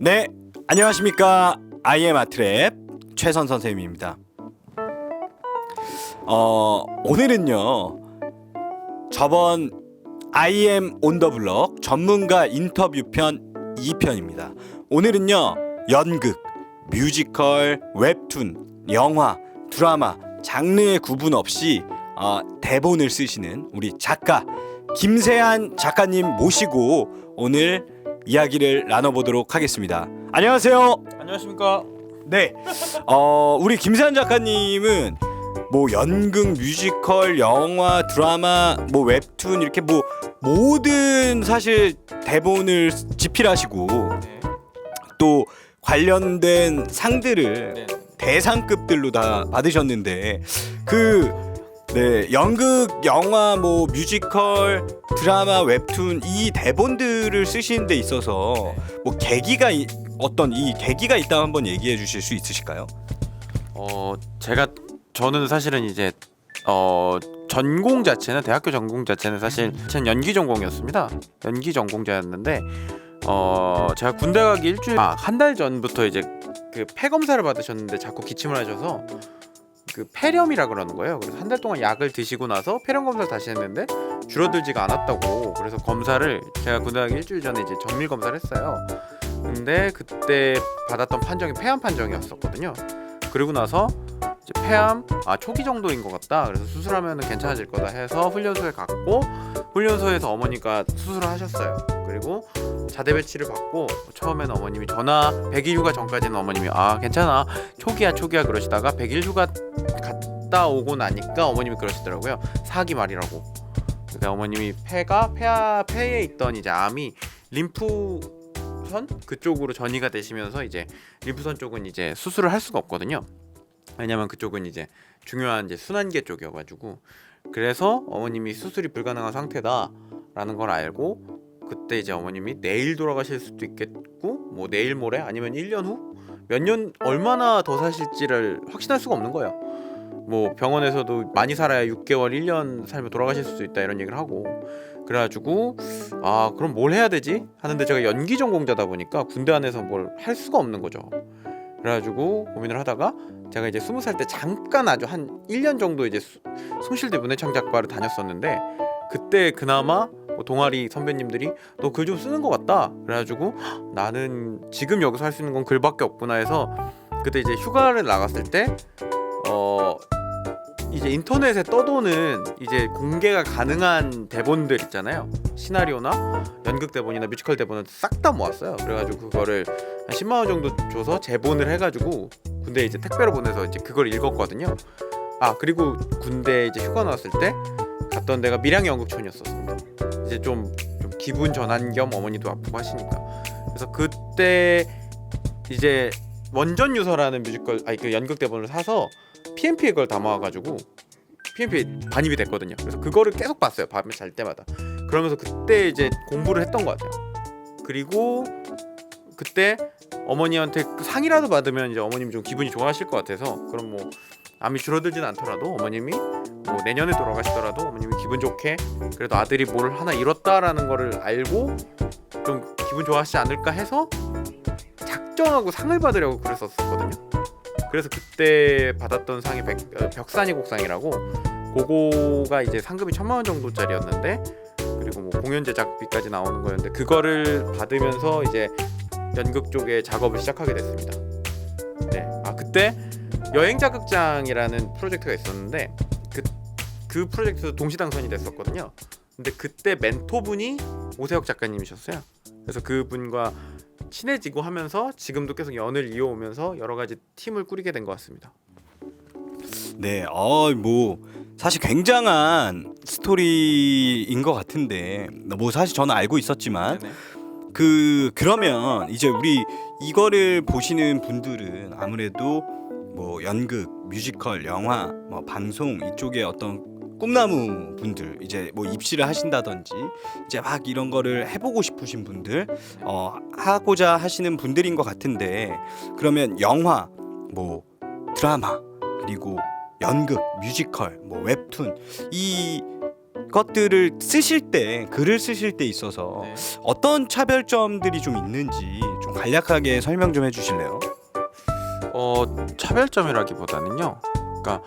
네, 안녕하십니까. 아이엠 아트랩 최선 선생님입니다. 어, 오늘은요. 저번 아이엠 온더블럭 전문가 인터뷰 편 2편입니다. 오늘은요. 연극, 뮤지컬, 웹툰, 영화, 드라마, 장르의 구분 없이 어, 대본을 쓰시는 우리 작가 김세한 작가님 모시고 오늘 이야기를 나눠보도록 하겠습니다. 안녕하세요. 안녕하십니까. 네, 어, 우리 김세한 작가님은 뭐 연극, 뮤지컬, 영화, 드라마, 뭐 웹툰 이렇게 뭐 모든 사실 대본을 집필하시고 네. 또 관련된 상들을 네. 대상급들로 다 받으셨는데 그 네, 연극, 영화, 뭐 뮤지컬, 드라마, 웹툰 이 대본들을 쓰시는 데 있어서 뭐 계기가 이- 어떤 이 계기가 있다면 한번 얘기해 주실 수 있으실까요? 어 제가 저는 사실은 이제 어 전공 자체는 대학교 전공 자체는 사실 전 연기 전공이었습니다. 연기 전공자였는데 어 제가 군대 가기 일주일 아, 한 달 전부터 이제 그 폐 검사를 받으셨는데 자꾸 기침을 하셔서 그 폐렴이라 그러는 거예요. 그래서 한 달 동안 약을 드시고 나서 폐렴 검사를 다시 했는데 줄어들지가 않았다고. 그래서 검사를 제가 군대 가기 일주일 전에 이제 정밀 검사를 했어요. 근데 그때 받았던 판정이 폐암 판정이었었거든요. 그리고 나서 폐암 아 초기 정도인 것 같다. 그래서 수술하면 괜찮아질 거다 해서 훈련소에 갔고 훈련소에서 어머니가 수술을 하셨어요. 그리고 자대 배치를 받고 처음에는 어머님이 전화 100일 휴가 전까지는 어머님이 아 괜찮아. 초기야 초기야. 그러시다가 100일 휴가 갔다 오고 나니까 어머님이 그러시더라고요. 사기 말이라고. 그러니까 어머님이 폐가 폐하, 폐에 있던 이제 암이 림프선 그쪽으로 전이가 되시면서 이제 림프선 쪽은 이제 수술을 할 수가 없거든요. 왜냐면 그쪽은 이제 중요한 이제 순환계 쪽이어가지고. 그래서 어머님이 수술이 불가능한 상태다라는 걸 알고 그때 이제 어머님이 내일 돌아가실 수도 있겠고 뭐 내일 모레 아니면 1년 후 몇 년 얼마나 더 사실지를 확신할 수가 없는 거예요. 뭐 병원에서도 많이 살아야 6개월, 1년 살면 돌아가실 수도 있다 이런 얘기를 하고 그래가지고 아 그럼 뭘 해야 되지 하는데 제가 연기 전공자다 보니까 군대 안에서 뭘 할 수가 없는 거죠. 그래가지고 고민을 하다가 제가 이제 스무 살 때 잠깐 아주 한 1년 정도 이제 수- 숭실대 문해창작과를 다녔었는데 그때 그나마 뭐 동아리 선배님들이 너 글 좀 쓰는 것 같다. 그래가지고 "헉, 나는 지금 여기서 할 수 있는 건 글밖에 없구나. 해서 그때 이제 휴가를 나갔을 때 어 이제 인터넷에 떠도는 이제 공개가 가능한 대본들 있잖아요. 시나리오나 연극 대본이나 뮤지컬 대본을 싹다 모았어요. 그래가지고 그거를 한 10만 원 정도 줘서 재본을 해가지고 군대 이제 택배로 보내서 이제 그걸 읽었거든요. 아 그리고 군대 이제 휴가 나왔을 때 갔던 데가 밀양 연극촌이었었습니다 이제 좀, 좀 기분 전환 겸 어머니도 아프고 하시니까 그래서 그때 이제 원전 유서라는 뮤지컬 아니 그 연극 대본을 사서 PMP에 그걸 담아와가지고 PMP에 반입이 됐거든요. 그래서 그거를 계속 봤어요. 밤에 잘 때마다. 그러면서 그때 이제 공부를 했던 것 같아요. 그리고 그때 어머니한테 그 상이라도 받으면 이제 어머님 좀 기분이 좋아하실 것 같아서 그럼 뭐 암이 줄어들진 않더라도 어머님이 뭐 내년에 돌아가시더라도 어머님이 기분 좋게 그래도 아들이 뭘 하나 이뤘다라는 거를 알고 좀 기분 좋아하시지 않을까 해서 작정하고 상을 받으려고 그랬었거든요. 그래서 그때 받았던 상이 백, 어, 벽산이 곡상이라고 그거가 이제 상금이 천만 원 정도짜리였는데 그리고 뭐 공연 제작비까지 나오는 거였는데 그거를 받으면서 이제 연극 쪽에 작업을 시작하게 됐습니다. 네, 아 그때 여행 자 극장이라는 프로젝트가 있었는데 그, 그 프로젝트도 동시 당선이 됐었거든요. 근데 그때 멘토분이 오세혁 작가님이셨어요. 그래서 그분과 친해지고 하면서 지금도 계속 연을 이어오면서 여러 가지 팀을 꾸리게 된 것 같습니다. 네, 어, 뭐 사실 굉장한 스토리인 것 같은데 뭐 사실 저는 알고 있었지만 네네. 그 그러면 이제 우리 이거를 보시는 분들은 아무래도 뭐 연극, 뮤지컬, 영화, 뭐 방송 이쪽에 어떤 꿈나무 분들 이제 뭐 입시를 하신다든지 이제 막 이런 거를 해보고 싶으신 분들 어 하고자 하시는 분들인 것 같은데 그러면 영화 뭐 드라마 그리고 연극 뮤지컬 뭐 웹툰 이 것들을 쓰실 때 글을 쓰실 때 있어서 네. 어떤 차별점들이 좀 있는지 좀 간략하게 설명 좀 해주실래요? 어 차별점이라기보다는요. 그러니까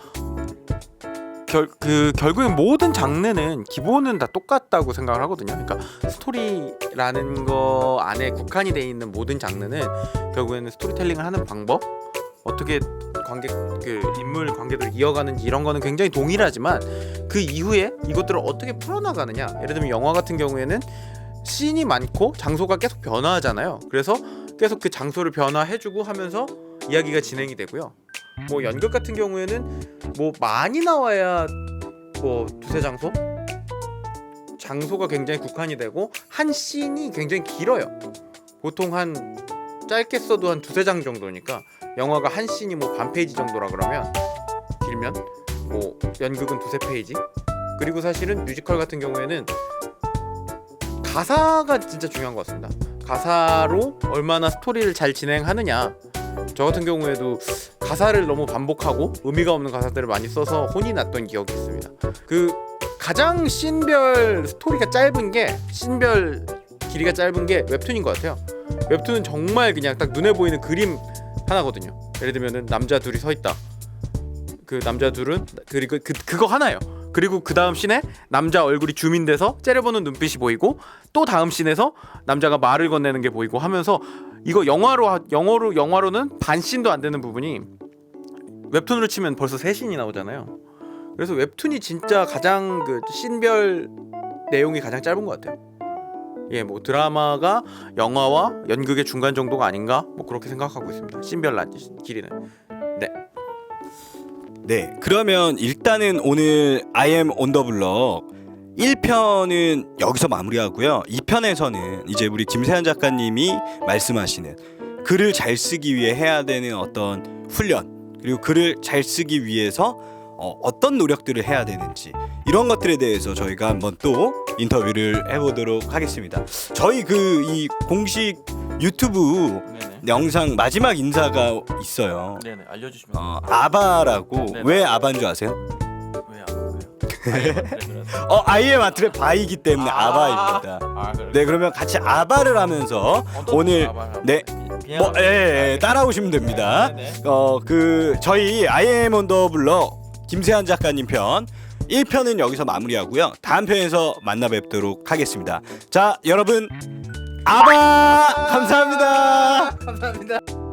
결 그 결국엔 모든 장르는 기본은 다 똑같다고 생각을 하거든요. 그러니까 스토리라는 거 안에 국한이 돼 있는 모든 장르는 결국에는 스토리텔링을 하는 방법, 어떻게 관객 그 인물 관계들을 이어가는지 이런 거는 굉장히 동일하지만 그 이후에 이것들을 어떻게 풀어나가느냐. 예를 들면 영화 같은 경우에는 씬이 많고 장소가 계속 변화하잖아요. 그래서 계속 그 장소를 변화해주고 하면서 이야기가 진행이 되고요. 뭐 연극 같은 경우에는 뭐 많이 나와야 뭐 두세 장소 장소가 굉장히 국한이 되고 한 씬이 굉장히 길어요. 보통 한 짧게 써도 한 두세 장 정도니까 영화가 한 씬이 뭐 반 페이지 정도라 그러면 길면 뭐 연극은 두세 페이지 그리고 사실은 뮤지컬 같은 경우에는 가사가 진짜 중요한 것 같습니다. 가사로 얼마나 스토리를 잘 진행하느냐. 저 같은 경우에도 가사를 너무 반복하고 의미가 없는 가사들을 많이 써서 혼이 났던 기억이 있습니다. 그 가장 씬별 스토리가 짧은 게 씬별 길이가 짧은 게 웹툰인 것 같아요. 웹툰은 정말 그냥 딱 눈에 보이는 그림 하나거든요. 예를 들면은 남자 둘이 서 있다. 그 남자 둘은 그리고 그 그거 하나예요. 그리고 그 다음 씬에 남자 얼굴이 줌인돼서 째려보는 눈빛이 보이고 또 다음 씬에서 남자가 말을 건네는 게 보이고 하면서 이거 영화로 하- 영어로 영화로는 반 씬도 안 되는 부분이 웹툰으로 치면 벌써 세 씬이 나오잖아요. 그래서 웹툰이 진짜 가장 그 씬별 내용이 가장 짧은 것 같아요. 예, 뭐 드라마가 영화와 연극의 중간 정도가 아닌가 뭐 그렇게 생각하고 있습니다. 씬별 난 길이는. 네, 그러면 일단은 오늘 I am on the block 1편은 여기서 마무리하고요. 2편에서는 이제 우리 김세한 작가님이 말씀하시는 글을 잘 쓰기 위해 해야 되는 어떤 훈련 그리고 글을 잘 쓰기 위해서 어, 어떤 노력들을 해야 되는지 이런 것들에 대해서 저희가 한번 또 인터뷰를 해보도록 하겠습니다. 저희 그 이 공식 유튜브 네네. 영상 마지막 인사가 있어요. 네네 알려주시면 어, 아바라고 네네. 왜 아바인 줄 아세요? 왜안? 어 아이엠 아트의 바이기 때문에 아. 아~ 바입니다 아 그래. 네 그러면 같이 아바를 하면서 어떤 오늘 아바를 네. 뭐 예, 예, 따라오시면 됩니다. 네네. 어그 저희 아이엠 온더 블러 김세한 작가님 편 1편은 여기서 마무리하고요. 다음 편에서 만나 뵙도록 하겠습니다. 자, 여러분 아바 감사합니다. 감사합니다.